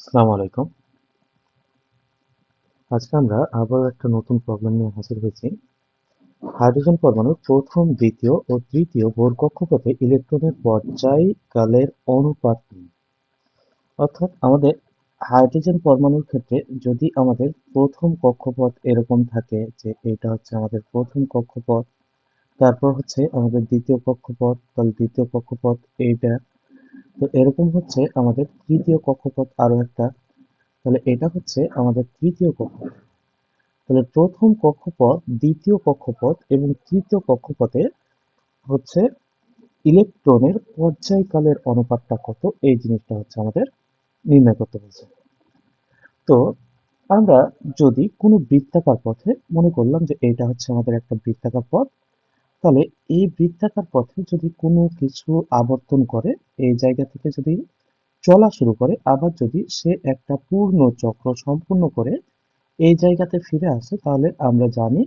আসসালামু আলাইকুম আজকে আমরা আবারও একটা নতুন প্রবলেম নিয়ে হাজির হয়েছি হাইড্রোজেন পরমাণুর প্রথম, দ্বিতীয় ও তৃতীয় ভোর কক্ষপথে ইলেকট্রনের পর্যায়কালের অনুপাত। অর্থাৎ আমাদের হাইড্রোজেন পরমাণুর ক্ষেত্রে যদি আমাদের প্রথম কক্ষপথ এরকম থাকে যে এটা হচ্ছে আমাদের প্রথম কক্ষপথ, তারপর হচ্ছে আমাদের দ্বিতীয় কক্ষপথ, তাহলে দ্বিতীয় কক্ষপথ এইটা তো এরকম হচ্ছে আমাদের তৃতীয় কক্ষপথ আরও একটা। তাহলে এটা হচ্ছে আমাদের তৃতীয় কক্ষপথ। তাহলে প্রথম কক্ষপথ, দ্বিতীয় কক্ষপথ এবং তৃতীয় কক্ষপথে হচ্ছে ইলেকট্রনের পর্যায়কালের অনুপাতটা কত? এই জিনিসটা হচ্ছে আমাদের নির্ণয় করতে বলছে। তো আমরা যদি কোনো বৃত্তাকার পথে মনে করলাম যে এটা হচ্ছে আমাদের একটা বৃত্তাকার পথ তাহলে এই বৃত্তাকার পথে যদি কোনো কিছু আবর্তন করে, এই জায়গা থেকে যদি চলা শুরু করে, আবার যদি সে একটা পূর্ণ চক্র সম্পূর্ণ করে, এই জায়গাতে ফিরে আসে, তাহলে আমরা জানি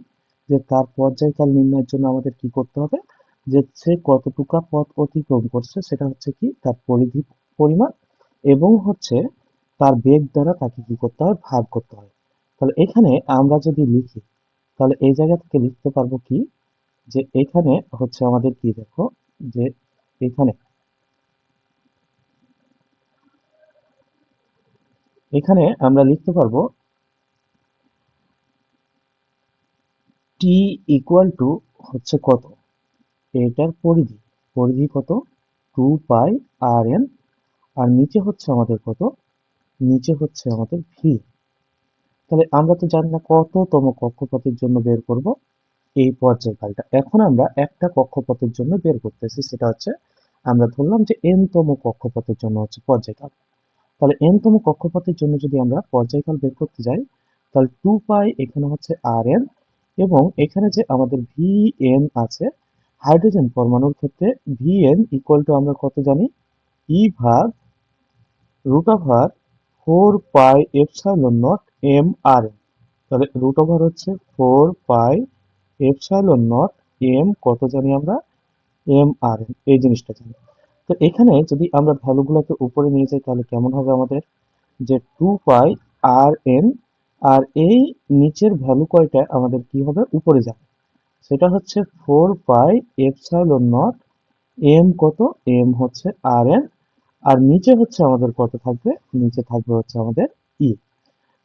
যে তার পর্যায়কাল নির্ণয়ের জন্য আমাদের কি করতে হবে? যে সে কতটুকা পথ অতিক্রম করছে, সেটা হচ্ছে কি তার পরিধি পরিমাণ এবং হচ্ছে তার বেগ দ্বারা তাকে কি করতে হয়? ভাগ করতে হয়। তাহলে এখানে আমরা যদি লিখি, তাহলে এই জায়গা থেকে লিখতে পারব কি যে এখানে হচ্ছে আমাদের কি দেখো? যে এখানে এখানে আমরা লিখতে পারব টি ইকুয়াল টু হচ্ছে কত? এটার পরিধি পরিধি কত? টু পাই আর এন আর নিচে হচ্ছে আমাদের কত? নিচে হচ্ছে আমাদের ভি তাহলে আমরা তো জানি না কততম কক্ষপথের জন্য বের করব। এই পর্যায়কালটা। এখন আমরা একটা কক্ষপথের জন্য বের করতেছি, সেটা হচ্ছে আমরা ধরলাম যে এন তম কক্ষপথের জন্য হচ্ছে পর্যায়কাল। তাহলে এন তম কক্ষপথের জন্য যদি আমরা পর্যায়কাল বের করতে যাই, তাহলে টু পাই এখানে হচ্ছে আর এন এবং এখানে যে আমাদের ভি এন আছে, হাইড্রোজেন পরমাণুর ক্ষেত্রে ভি এন ইকুয়াল টু আমরা কত জানি? ই ভাগ root over four pi epsilon nought m r n তাহলে রুট ওভার হচ্ছে four pi epsilon nought m কত জানি আমরা? এম আর এন এই জিনিসটা জানি। তো এখানে যদি আমরা ভ্যালুগুলোকে উপরে নিয়ে যাই, তাহলে কেমন হবে আমাদের? যে টু পাই আর এন, আর এই নিচের ভ্যালু কয়টা আমাদের কি হবে? উপরে যাবে। সেটা হচ্ছে four pi epsilon nought m কত? এম হচ্ছে আর এন। আর নিচে হচ্ছে আমাদের কত থাকবে? নিচে থাকবে হচ্ছে আমাদের ই।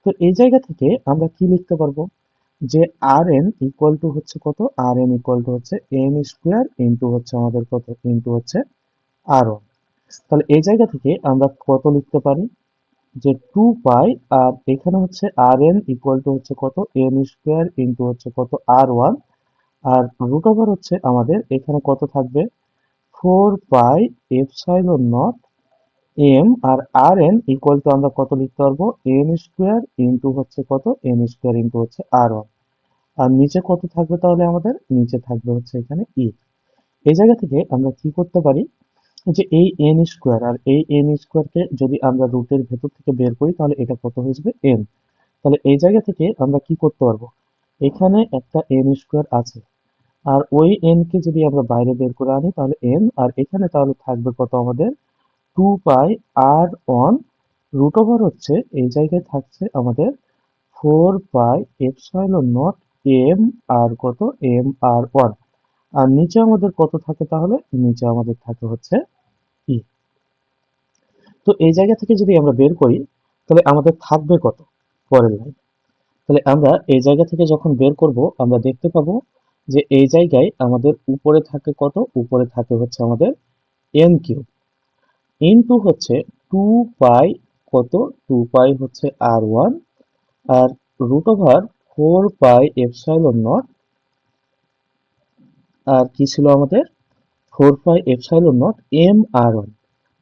তো এই জায়গা থেকে আমরা কি লিখতে পারব? যে আর এন ইকুয়াল টু হচ্ছে কত? আর এন ইকুয়াল টু হচ্ছে এন স্কোয়ার ইন্টু হচ্ছে আমাদের কত? ইন্টু হচ্ছে আর ওয়ান তাহলে এই জায়গা থেকে আমরা কত লিখতে পারি? যে টু পাই আর এখানে হচ্ছে আর এন ইকুয়াল টু হচ্ছে কত? এন স্কোয়ার ইন্টু হচ্ছে কত? আর ওয়ান আর রুট ওভার হচ্ছে আমাদের এখানে কত থাকবে? Four pi F epsilon nought m r r n equal to আমরা কত লিখতে পারব? এন স্কোয়ার ইন্টু হচ্ছে কত? এন স্কোয়ার ইন্টু হচ্ছে আর ওয়ান আর নিচে কত থাকবে তাহলে আমাদের? নিচে থাকবে হচ্ছে এখানে ই এই জায়গা থেকে আমরা কি করতে পারি? যে এই এন স্কোয়ার আর এই এন স্কোয়ারকে যদি আমরা রুটের ভেতর থেকে বের করি, তাহলে এটা কত হয়ে যাবে? এন তাহলে এই জায়গা থেকে আমরা কি করতে পারব? এখানে একটা এন স্কোয়ার আছে। আর ওই এন কে যদি আমরা বাইরে বের করে আনি, তাহলে এন আর এখানে তাহলে থাকবে কত আমাদের? Two pi r one root over হচ্ছে এই জায়গায় থাকছে আমাদের four pi epsilon nought m r কত এম আর ওয়ান আর নিচে আমাদের কত থাকে তাহলে? নিচে আমাদের থাকে হচ্ছে ই তো এই জায়গা থেকে যদি আমরা বের করি, তাহলে আমাদের থাকবে কত? পরের লাইন তাহলে আমরা এই জায়গা থেকে যখন বের করব, আমরা দেখতে পাবো যে এই জায়গায় আমাদের উপরে থাকে কত? উপরে থাকে হচ্ছে আমাদের এন কিউব ইনটু হচ্ছে টু পাই কত? টু পাই হচ্ছে আর ওয়ান, আর root over four pi epsilon nought, আর কি ছিল আমাদের? Four pi epsilon nought m r one.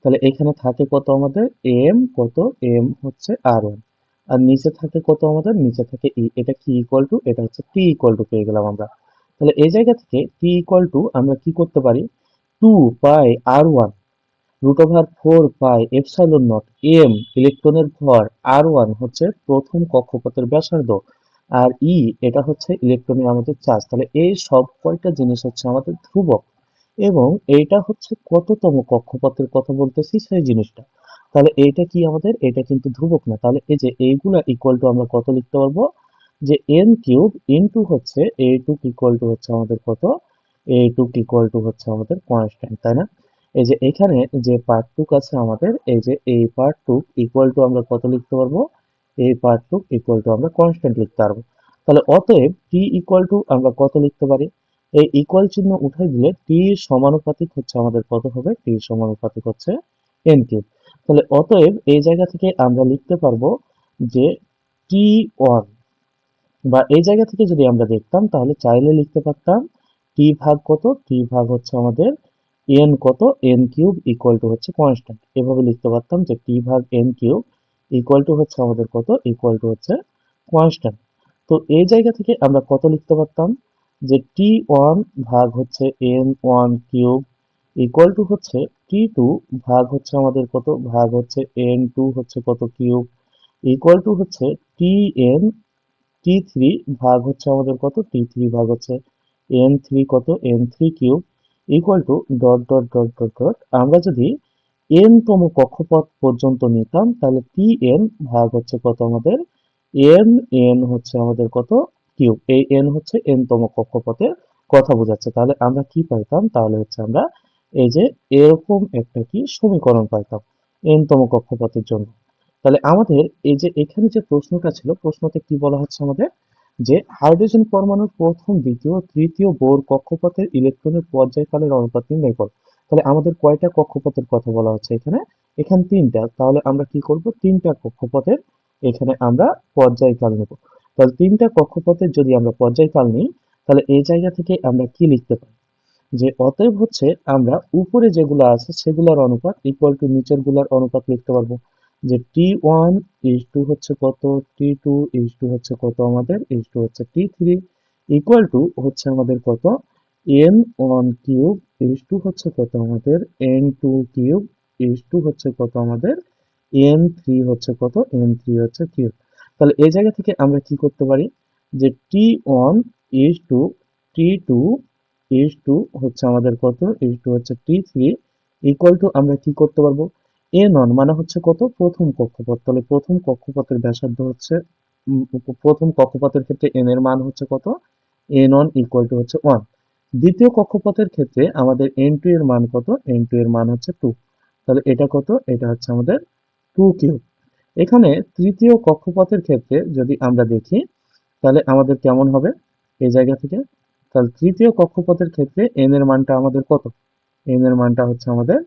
তাহলে এখানে থাকে কত আমাদের? এম কত? এম হচ্ছে আর ওয়ান। আর নিচে থাকে কত আমাদের? নিচে থাকে ই। এটা কি ইকুয়াল টু এটা হচ্ছে টি ইকুয়াল টু পেয়ে গেলাম আমরা। তাহলে এই জায়গা থেকে টি ইকুয়াল টু আমরা কি করতে পারি? Two pi r one root over four pi epsilon nought m ইলেকট্রনের ভর আর ওয়ান হচ্ছে প্রথম কক্ষপথের ব্যাসার্ধ, আর ই এটা হচ্ছে ইলেকট্রনের আমাদের চার্জ। তাহলে এই সব কয়টা জিনিস হচ্ছে আমাদের ধ্রুবক, এবং এইটা হচ্ছে কততম কক্ষপথের কথা বলতেছি সেই জিনিসটা। তাহলে এইটা কি আমাদের? এটা কিন্তু ধ্রুবক না। তাহলে এই যে এইগুলা ইকুয়াল টু আমরা কত লিখতে পারব? যে এন কিউব ইনটু হচ্ছে এ টু ইকুয়াল টু হচ্ছে আমাদের কত? এ টু ইকুয়াল টু হচ্ছে আমাদের কনস্ট্যান্ট তাই না? এই যে এখানে যে পার্ট টুক আছে আমাদের, এই যে এই পার্ট টুক ইকুয়াল টু আমরা কত লিখতে পারব? এই পার্ট টুক ইকুয়াল টু আমরা কনস্ট্যান্ট লিখতে পারব। তাহলে অতএব টি ইকুয়াল টু আমরা কত লিখতে পারি? এই ইকুয়াল চিহ্ন উঠাই দিলে টি সমানুপাতিক হচ্ছে আমাদের কত হবে? টি সমানুপাতিক হচ্ছে এন কিউব তাহলে অতএব এই জায়গা থেকে আমরা লিখতে পারব যে টি ওয়ান বা এই জায়গা থেকে যদি আমরা দেখতাম তাহলে চাইলে লিখতে পারতাম টি ভাগ কত? টি ভাগ হচ্ছে আমাদের এন কত? এন কিউব ইকুয়াল টু হচ্ছে কনস্ট্যান্ট এভাবে লিখতে পারতাম যে টি ভাগ এন কিউব ইকুয়াল টু হচ্ছে আমাদের কত? ইকুয়াল টু হচ্ছে কনস্ট্যান্ট তো এই জায়গা থেকে আমরা কত লিখতে পারতাম? যে টি ওয়ান ভাগ হচ্ছে n one cube equal to হচ্ছে টি টু ভাগ হচ্ছে আমাদের কত? ভাগ হচ্ছে এন টু হচ্ছে কত কিউব ইকুয়াল টু হচ্ছে টি এন টি থ্রি ভাগ হচ্ছে আমাদের কত? টি থ্রি ভাগ হচ্ছে এন থ্রি কত? N three cube equal to dot dot dot dot dot আমরা যদি এন তম কক্ষপথ পর্যন্ত নিতাম, তাহলে টি এন ভাগ হচ্ছে কত আমাদের? এন এন হচ্ছে আমাদের কত? কিউব। এই এন হচ্ছে এন তম কক্ষপথের কথা বোঝাচ্ছে। তাহলে আমরা কি পাইতাম? তাহলে হচ্ছে আমরা এই যে এরকম একটা কি সমীকরণ পাইতাম এন তম কক্ষপথের জন্য। তাহলে আমাদের এই যে এখানে যে প্রশ্নটা ছিল, প্রশ্নতে কি বলা হচ্ছে আমাদের? যে হাইড্রোজেন পরমাণুর প্রথম, দ্বিতীয় তৃতীয় বোর কক্ষপথের ইলেকট্রনের পর্যায়কালের অনুপাত নির্ণয় করো তাহলে আমাদের কয়টা কক্ষপথের কথা বলা হচ্ছে এখানে? এখানে তিনটা। তাহলে আমরা কি করব? তিনটা কক্ষপথের এখানে আমরা পর্যায়কাল নেব। তাহলে তিনটা কক্ষপথের যদি আমরা পর্যায়কাল নিই, তাহলে এই জায়গা থেকে আমরা কি লিখতে পারি? যে অতএব হচ্ছে আমরা উপরে যেগুলো আছে সেগুলোর অনুপাত ইকুয়াল টু নিচেরগুলার অনুপাত লিখতে পারব। যে টি ওয়ান ইজ টু হচ্ছে কত? টি টু ইজ টু হচ্ছে কত আমাদের? ইজ টু হচ্ছে টি থ্রি ইকুয়াল টু হচ্ছে আমাদের কত? N one cube is to হচ্ছে কত আমাদের? N two cube is to হচ্ছে কত আমাদের? এন থ্রি হচ্ছে কত? এন থ্রি হচ্ছে কিউব তাহলে এই জায়গা থেকে আমরা কি করতে পারি? যে T one is to T two is to হচ্ছে আমাদের কত? ইজ টু হচ্ছে টি থ্রি ইকুয়াল টু আমরা কি করতে পারব? নন মানে হচ্ছে কত? প্রথম কক্ষপথ। তাহলে প্রথম কক্ষপথের ব্যাসার্ধ হচ্ছে প্রথম কক্ষপথের ক্ষেত্রে এন এর মান হচ্ছে কত? এ নন ইকুয়াল টু হচ্ছে ওয়ান দ্বিতীয় কক্ষপথের ক্ষেত্রে আমাদের এন টু এর মান কত? এন টু এর মান হচ্ছে টু তাহলে এটা কত? এটা হচ্ছে আমাদের টু কিউব। এখানে তৃতীয় কক্ষপথের ক্ষেত্রে যদি আমরা দেখি, তাহলে আমাদের কেমন হবে? এই জায়গা থেকে। তাহলে তৃতীয় কক্ষপথের ক্ষেত্রে এন এর মানটা আমাদের কত? এন এর মানটা হচ্ছে আমাদের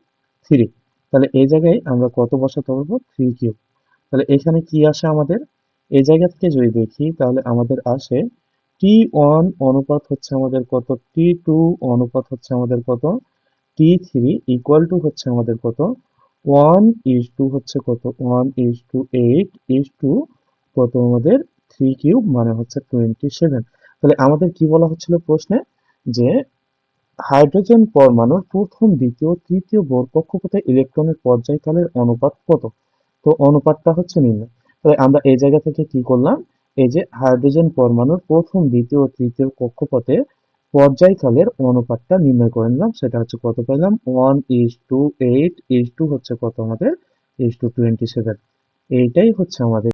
থ্রি তাহলে এই জায়গায় আমরা কত বসাতে পারব? থ্রি কিউব তাহলে এখানে কি আসে আমাদের? এই জায়গা থেকে যদি দেখি, তাহলে আমাদের আসে টি ওয়ান অনুপাত হচ্ছে আমাদের কত? টি টু অনুপাত হচ্ছে আমাদের কত? টি থ্রি ইকুয়াল টু হচ্ছে আমাদের কত? ওয়ান ইজ টু হচ্ছে কত? One is to eight is to কত আমাদের? থ্রি কিউব মানে হচ্ছে টোয়েন্টি সেভেন তাহলে আমাদের কি বলা হচ্ছিল প্রশ্নে? যে হাইড্রোজেন পরমাণুর প্রথম, দ্বিতীয়, তৃতীয় বোর কক্ষপথে ইলেকট্রনের পর্যায়কালের অনুপাত কত? তো অনুপাতটা হচ্ছে নির্ণয় তাহলে আমরা এই জায়গা থেকে কি করলাম? এই যে হাইড্রোজেন পরমাণুর প্রথম, দ্বিতীয়, তৃতীয় কক্ষপথে পর্যায়কালের অনুপাতটা নির্ণয় করে নিলাম। সেটা হচ্ছে কত পেলাম? One is to eight is to হচ্ছে কত আমাদের? Is to twenty seven. এইটাই হচ্ছে আমাদের